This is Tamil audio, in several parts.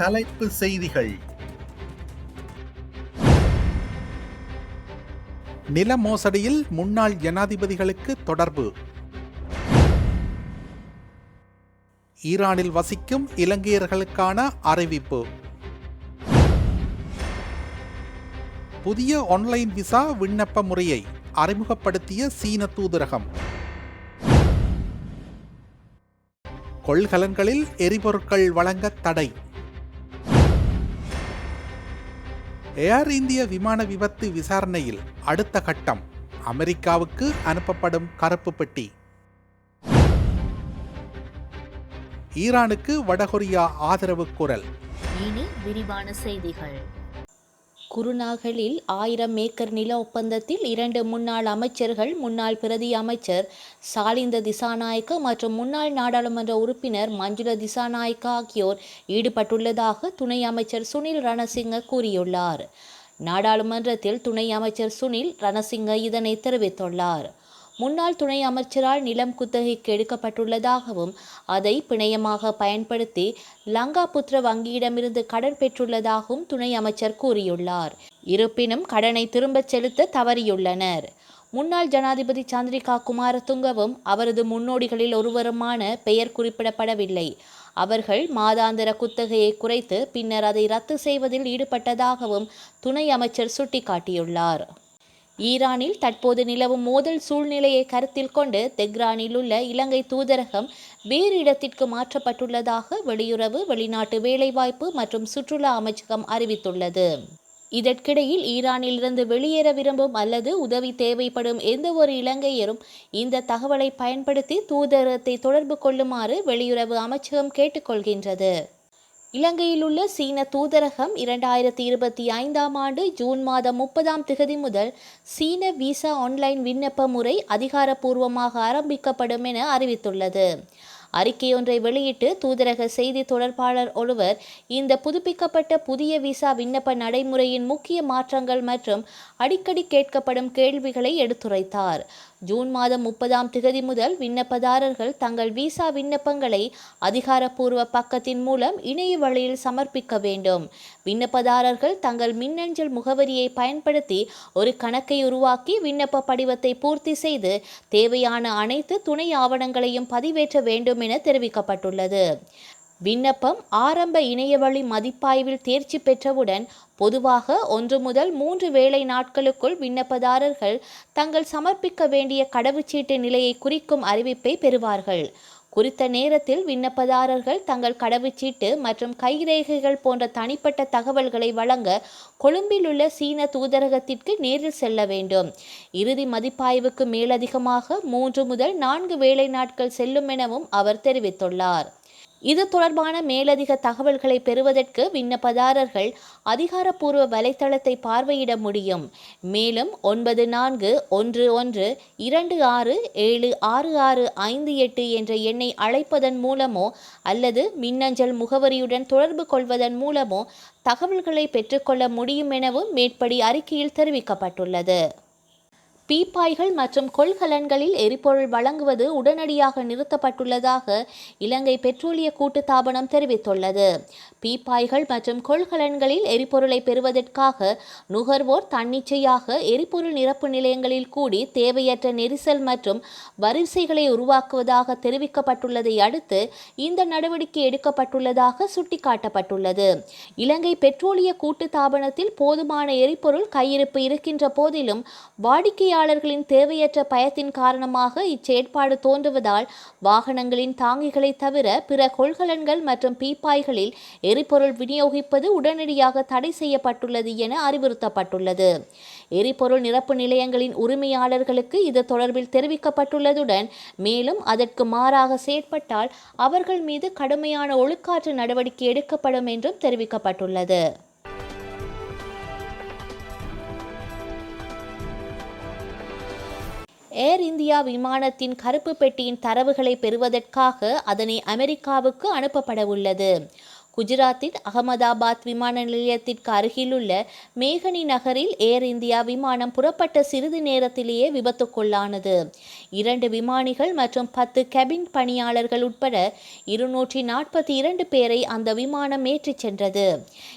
தலைப்பு செய்திகள். நில மோசடியில் முன்னாள் ஜனாதிபதிகளுக்கு தொடர்பு. ஈரானில் வசிக்கும் இலங்கையர்களுக்கான அறிவிப்பு. புதிய ஆன்லைன் விசா விண்ணப்ப முறையை அறிமுகப்படுத்திய சீன தூதரகம். கொள்கலன்களில் எரிபொருட்கள் வழங்க தடை. ஏர் இந்திய விமான விபத்து விசாரணையில் அடுத்த கட்டம். அமெரிக்காவுக்கு அனுப்பப்படும் கருப்பு பெட்டி. ஈரானுக்கு வடகொரியா ஆதரவு குரல். இனி விரிவான செய்திகள். குருநாகலில் ஆயிரம் ஏக்கர் நில ஒப்பந்தத்தில் இரண்டு முன்னாள் அமைச்சர்கள் முன்னாள் பிரதி அமைச்சர் சாலிந்த திசாநாயக்க மற்றும் முன்னாள் நாடாளுமன்ற உறுப்பினர் மஞ்சுள திசாநாயக்க ஆகியோர் ஈடுபட்டுள்ளதாக துணை அமைச்சர் சுனில் ரணசிங்க கூறியுள்ளார். நாடாளுமன்றத்தில் துணை அமைச்சர் சுனில் ரணசிங்க இதனை தெரிவித்துள்ளார். முன்னாள் துணை அமைச்சரால் நிலம் குத்தகைக்கு எடுக்கப்பட்டுள்ளதாகவும் அதை பிணையமாக பயன்படுத்தி லங்காபுத்திர வங்கியிடமிருந்து கடன் பெற்றுள்ளதாகவும் துணை அமைச்சர் கூறியுள்ளார். இருப்பினும் கடனை திரும்பச் செலுத்த தவறியுள்ளனர். முன்னாள் ஜனாதிபதி சந்திரிகா குமாரதுங்கவும் அவரது முன்னோடிகளில் ஒருவருமான பெயர் குறிப்பிடப்படவில்லை. அவர்கள் மாதாந்திர குத்தகையை குறைத்து பின்னர் அதை ரத்து செய்வதில் ஈடுபட்டதாகவும் துணை அமைச்சர் சுட்டிக்காட்டியுள்ளார். ஈரானில் தற்போது நிலவும் மோதல் சூழ்நிலையை கருத்தில் கொண்டு தெஹ்ரானில் உள்ள இலங்கை தூதரகம் வேறு இடத்திற்கு மாற்றப்பட்டுள்ளதாக வெளியுறவு வெளிநாட்டு வேலைவாய்ப்பு மற்றும் சுற்றுலா அமைச்சகம் அறிவித்துள்ளது. இதற்கிடையில் ஈரானிலிருந்து வெளியேற விரும்பும் அல்லது உதவி தேவைப்படும் எந்த ஒரு இலங்கையரும் இந்த தகவலை பயன்படுத்தி தூதரகத்தை தொடர்பு கொள்ளுமாறு வெளியுறவு அமைச்சகம் கேட்டுக்கொள்கின்றது. இலங்கையில் உள்ள சீன தூதரகம் இரண்டாயிரத்தி இருபத்தி ஐந்தாம் ஆண்டு ஜூன் மாதம் முப்பதாம் திகதி முதல் சீன விசா ஆன்லைன் விண்ணப்ப முறை அதிகாரப்பூர்வமாக ஆரம்பிக்கப்படும் என அறிவித்துள்ளது. அறிக்கையொன்றை வெளியிட்டு தூதரக செய்தி தொடர்பாளர் ஒருவர் இந்த புதுப்பிக்கப்பட்ட புதிய விசா விண்ணப்ப நடைமுறையின் முக்கிய மாற்றங்கள் மற்றும் அடிக்கடி கேட்கப்படும் கேள்விகளை எடுத்துரைத்தார். ஜூன் மாதம் முப்பதாம் திகதி முதல் விண்ணப்பதாரர்கள் தங்கள் விசா விண்ணப்பங்களை அதிகாரப்பூர்வ பக்கத்தின் மூலம் இணைய வழியில் சமர்ப்பிக்க வேண்டும். விண்ணப்பதாரர்கள் தங்கள் மின்னஞ்சல் முகவரியை பயன்படுத்தி ஒரு கணக்கை உருவாக்கி விண்ணப்ப படிவத்தை பூர்த்தி செய்து தேவையான அனைத்து துணை ஆவணங்களையும் பதிவேற்ற வேண்டும் என தெரிவிக்கப்பட்டுள்ளது. விண்ணப்பம் ஆரம்ப இணையவழி மதிப்பாய்வில் தேர்ச்சி பெற்றவுடன் பொதுவாக ஒன்று முதல் மூன்று வேலை நாட்களுக்குள் விண்ணப்பதாரர்கள் தங்கள் சமர்ப்பிக்க வேண்டிய கடவுச்சீட்டு நிலையை குறிக்கும் அறிவிப்பை பெறுவார்கள். குறித்த நேரத்தில் விண்ணப்பதாரர்கள் தங்கள் கடவுச்சீட்டு மற்றும் கைரேகைகள் போன்ற தனிப்பட்ட தகவல்களை வழங்க கொழும்பில் உள்ள சீன தூதரகத்திற்கு நேரில் செல்ல வேண்டும். இறுதி மதிப்பாய்வுக்கு மேலதிகமாக மூன்று முதல் நான்கு வேலை நாட்கள் செல்லும் எனவும் அவர் தெரிவித்துள்ளார். இது தொடர்பான மேலதிக தகவல்களை பெறுவதற்கு விண்ணப்பதாரர்கள் அதிகாரப்பூர்வ வலைத்தளத்தை பார்வையிட முடியும். மேலும் ஒன்பது நான்கு ஒன்று ஒன்று இரண்டு ஆறு ஏழு ஆறு ஆறு ஐந்து எட்டு என்ற எண்ணை அழைப்பதன் மூலமோ அல்லது மின்னஞ்சல் முகவரியுடன் தொடர்பு கொள்வதன் மூலமோ தகவல்களை பெற்றுக்கொள்ள முடியும் எனவும் மேற்படி அறிக்கையில் தெரிவிக்கப்பட்டுள்ளது. பீப்பாய்கள் மற்றும் கொள்கலன்களில் எரிபொருள் வழங்குவது உடனடியாக நிறுத்தப்பட்டுள்ளதாக இலங்கை பெட்ரோலிய கூட்டுத்தாபனம் தெரிவித்துள்ளது. பீப்பாய்கள் மற்றும் கொள்கலன்களில் எரிபொருளை பெறுவதற்காக நுகர்வோர் தன்னிச்சையாக எரிபொருள் நிரப்பு நிலையங்களில் கூடி தேவையற்ற நெரிசல் மற்றும் வரிசைகளை உருவாக்குவதாக தெரிவிக்கப்பட்டுள்ளதை அடுத்து இந்த நடவடிக்கை எடுக்கப்பட்டுள்ளதாக சுட்டிக்காட்டப்பட்டுள்ளது. இலங்கை பெட்ரோலிய கூட்டுத்தாபனத்தில் போதுமான எரிபொருள் கையிருப்பு இருக்கின்ற போதிலும் வாடிக்கையாளர் வாடிக்கையாளர்களின் தேவையற்ற பயத்தின் காரணமாக இச்செயற்பாடு தோன்றுவதால் வாகனங்களின் தாங்கிகளை தவிர பிற கொள்கலன்கள் மற்றும் பீப்பாய்களில் எரிபொருள் விநியோகிப்பது உடனடியாக தடை செய்யப்பட்டுள்ளது என அறிவுறுத்தப்பட்டுள்ளது. எரிபொருள் நிரப்பு நிலையங்களின் உரிமையாளர்களுக்கு இது தொடர்பில் தெரிவிக்கப்பட்டுள்ளதுடன் மேலும் அதற்கு மாறாக செயற்பட்டால் அவர்கள் மீது கடுமையான ஒழுக்காற்று நடவடிக்கை எடுக்கப்படும் என்றும் தெரிவிக்கப்பட்டுள்ளது. ஏர் இந்தியா விமானத்தின் கருப்பு பெட்டியின் தரவுகளை பெறுவதற்காக அதனை அமெரிக்காவுக்கு அனுப்பப்பட உள்ளது. குஜராத்தின் அகமதாபாத் விமான நிலையத்திற்கு அருகிலுள்ள மேகனி நகரில் ஏர் இந்தியா விமானம் புறப்பட்ட சிறிது நேரத்திலேயே விபத்துக்குள்ளானது. இரண்டு விமானிகள் மற்றும் பத்து கெபின் பணியாளர்கள் உட்பட இருநூற்றி நாற்பத்தி இரண்டு பேரை அந்த விமானம் ஏற்றிச் சென்றது.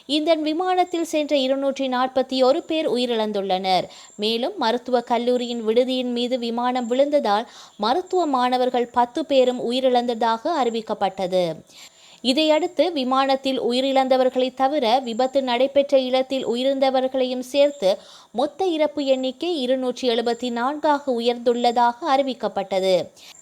இந்த விமானத்தில் சென்ற இருநூற்றி நாற்பத்தி ஒரு பேர் உயிரிழந்துள்ளனர். மேலும் மருத்துவ கல்லூரியின் விடுதியின் மீது விமானம் விழுந்ததால் மருத்துவ மாணவர்கள் பத்து பேரும் உயிரிழந்ததாக அறிவிக்கப்பட்டது. இதையடுத்து விமானத்தில் உயிரிழந்தவர்களை தவிர விபத்து நடைபெற்ற இடத்தில் உயிரிழந்தவர்களையும் சேர்த்து மொத்த இறப்பு எண்ணிக்கை இருநூற்றி எழுபத்தி நான்காக உயர்ந்துள்ளதாக அறிவிக்கப்பட்டது.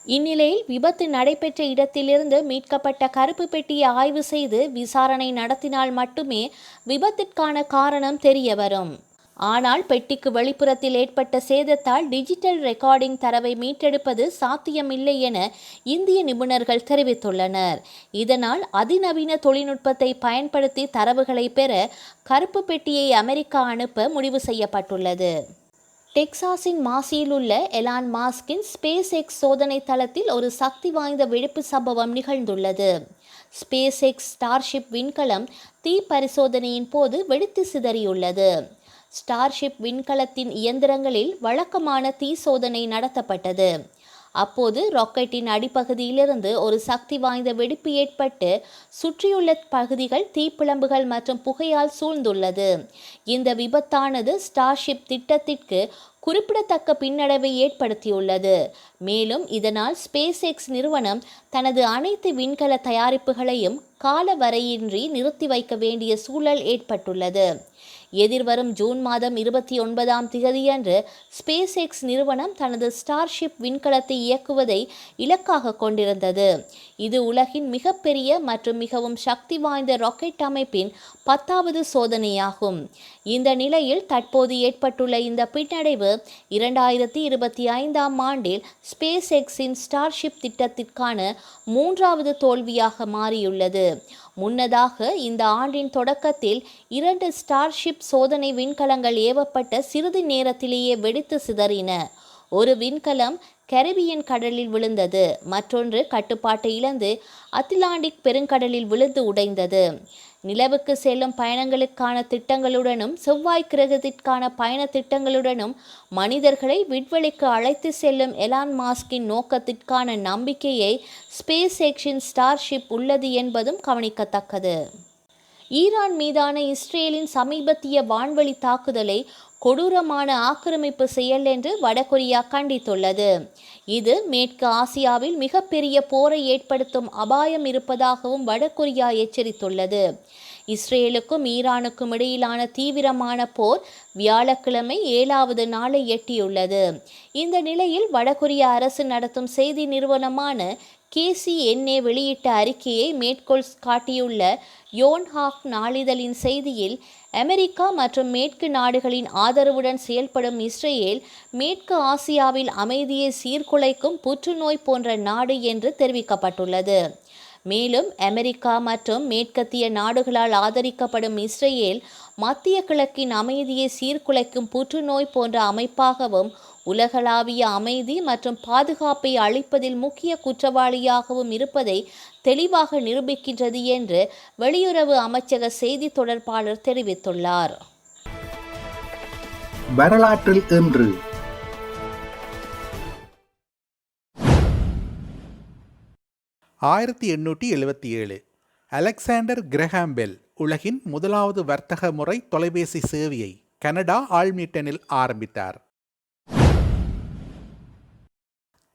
இந்நிலையில் விபத்து நடைபெற்ற இடத்திலிருந்து மீட்கப்பட்ட கருப்பு பெட்டியை ஆய்வு செய்து விசாரணை நடத்தினால் மட்டுமே விபத்திற்கான காரணம் தெரியவரும் ஆனால் பெட்டிக்கு வெளிப்புறத்தில் ஏற்பட்ட சேதத்தால் டிஜிட்டல் ரெக்கார்டிங் தரவை மீட்டெடுப்பது சாத்தியமில்லை என இந்திய நிபுணர்கள் தெரிவித்துள்ளனர். இதனால் அதிநவீன தொழில்நுட்பத்தை பயன்படுத்தி தரவுகளை பெற கருப்பு பெட்டியை அமெரிக்கா அனுப்ப முடிவு செய்யப்பட்டுள்ளது. டெக்சாஸின் மாசியில் உள்ள எலான் மாஸ்கின் ஸ்பேஸ் எக்ஸ் சோதனை தளத்தில் ஒரு சக்தி வாய்ந்த வெடிப்பு சம்பவம் நிகழ்ந்துள்ளது. ஸ்பேஸ் எக்ஸ் ஸ்டார்ஷிப் விண்கலம் தீ பரிசோதனையின் போது வெடித்து சிதறியுள்ளது. ஸ்டார்ஷிப் விண்கலத்தின் இயந்திரங்களில் வழக்கமான தீ சோதனை நடத்தப்பட்டது. அப்போது ராக்கெட்டின் அடிப்பகுதியிலிருந்து ஒரு சக்தி வாய்ந்த வெடிப்பு ஏற்பட்டு சுற்றியுள்ள பகுதிகள் தீப்பிழம்புகள் மற்றும் புகையால் சூழ்ந்துள்ளது. இந்த விபத்தானது ஸ்டார்ஷிப் திட்டத்திற்கு குறிப்பிடத்தக்க பின்னடைவை ஏற்படுத்தியுள்ளது. மேலும் இதனால் ஸ்பேஸ் எக்ஸ் நிறுவனம் தனது அனைத்து விண்கல தயாரிப்புகளையும் கால வரையின்றி நிறுத்தி வைக்க வேண்டிய சூழல் ஏற்பட்டுள்ளது. எதிர்வரும் ஜூன் மாதம் இருபத்தி ஒன்பதாம் திகதியன்று ஸ்பேஸ் எக்ஸ் நிறுவனம் தனது ஸ்டார்ஷிப் விண்கலத்தை இயக்குவதை இலக்காக கொண்டிருந்தது. இது உலகின் மிகப்பெரிய மற்றும் மிகவும் சக்தி வாய்ந்த ராக்கெட் அமைப்பின் பத்தாவது சோதனையாகும். இந்த நிலையில் தற்போது ஏற்பட்டுள்ள இந்த பின்னடைவு இரண்டாயிரத்தி இருபத்தி ஐந்தாம் ஆண்டில் ஸ்பேஸ் எக்ஸின் ஸ்டார்ஷிப் திட்டத்திற்கான மூன்றாவது தோல்வியாக மாறியுள்ளது. முன்னதாக இந்த ஆண்டின் தொடக்கத்தில் இரண்டு ஸ்டார்ஷிப் சோதனை விண்கலங்கள் ஏவப்பட்ட சிறிது நேரத்திலேயே வெடித்து சிதறின. ஒரு விண்கலம் கரிபியன் கடலில் விழுந்தது மற்றொன்று கட்டுப்பாட்டை இழந்து அத்லாண்டிக் பெருங்கடலில் விழுந்து உடைந்தது. நிலவுக்கு செல்லும் பயணங்களுக்கான திட்டங்களுடனும் செவ்வாய் கிரகத்திற்கான பயண திட்டங்களுடனும் மனிதர்களை விண்வெளிக்கு அழைத்து செல்லும் எலான் மாஸ்கின் நோக்கத்திற்கான நம்பிக்கையை ஸ்பேஸ் எக்ஸின் ஸ்டார்ஷிப் உள்ளது என்பதும் கவனிக்கத்தக்கது. ஈரான் மீதான இஸ்ரேலின் சமீபத்திய வான்வழி தாக்குதலை கொடூரமான ஆக்கிரமிப்பு செயல் என்று வடகொரியா கண்டித்துள்ளது. இது மேற்கு ஆசியாவில் மிகப்பெரிய போரை ஏற்படுத்தும் அபாயம் இருப்பதாகவும் வடகொரியா எச்சரித்துள்ளது. இஸ்ரேலுக்கும் ஈரானுக்கும் இடையிலான தீவிரமான போர் வியாழக்கிழமை ஏழாவது நாளை எட்டியுள்ளது. இந்த நிலையில் வடகொரிய அரசு நடத்தும் செய்தி நிறுவனமான கேசிஎன்ஏ வெளியிட்ட அறிக்கையை மேற்கோள் காட்டியுள்ள யோன்ஹாக் நாளிதழின் செய்தியில் அமெரிக்கா மற்றும் மேற்கு நாடுகளின் ஆதரவுடன் செயல்படும் இஸ்ரேல் மேற்கு ஆசியாவில் அமைதியை சீர்குலைக்கும் புற்றுநோய் போன்ற நாடு என்று தெரிவிக்கப்பட்டுள்ளது. மேலும் அமெரிக்கா மற்றும் மேற்கத்திய நாடுகளால் ஆதரிக்கப்படும் இஸ்ரேல் மத்திய கிழக்கின் அமைதியை சீர்குலைக்கும் புற்றுநோய் போன்ற அமைப்பாகவும் உலகளாவிய அமைதி மற்றும் பாதுகாப்பை அளிப்பதில் முக்கிய குற்றவாளியாகவும் இருப்பதை தெளிவாக நிரூபிக்கின்றது என்று வெளியுறவு அமைச்சக செய்தி தொடர்பாளர் தெரிவித்துள்ளார். வரலாற்றில் இன்று. ஆயிரத்தி எண்ணூற்றி எழுபத்தி ஏழு. அலெக்சாண்டர் கிரஹாம் பெல் உலகின் முதலாவது வர்த்தக முறை தொலைபேசி சேவையை கனடா ஆல்மீட்டனில் ஆரம்பித்தார்.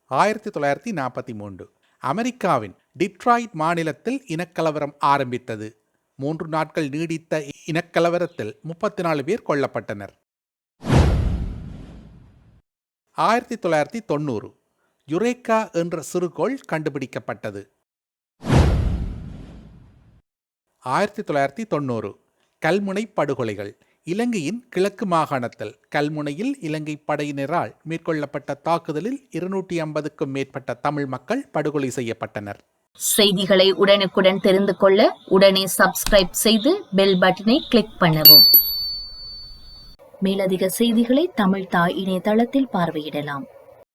ஆயிரத்தி தொள்ளாயிரத்தி நாற்பத்தி மூன்று. அமெரிக்காவின் டிட்ராய்ட் மாநிலத்தில் இனக்கலவரம் ஆரம்பித்தது. மூன்று நாட்கள் நீடித்த இனக்கலவரத்தில் முப்பத்தி நாலு பேர் கொல்லப்பட்டனர். ஆயிரத்தி தொள்ளாயிரத்தி தொண்ணூறு. யுரேக்கா என்ற சிறுகோள் கண்டுபிடிக்கப்பட்டது. ஆயிரத்தி தொள்ளாயிரத்தி தொண்ணூறு. கல்முனை படுகொலைகள். இலங்கையின் கிழக்கு மாகாணத்தில் கல்முனையில் இலங்கை படையினரால் மேற்கொள்ளப்பட்ட தாக்குதலில் இருநூற்றி ஐம்பதுக்கும் மேற்பட்ட தமிழ் மக்கள் படுகொலை செய்யப்பட்டனர். செய்திகளை உடனுக்குடன் தெரிந்து கொள்ள உடனே சப்ஸ்கிரைப் செய்து பெல் பட்டனை கிளிக் பண்ணவும். மேலதிக செய்திகளை தமிழ் தாய் இணையதளத்தில் பார்வையிடலாம்.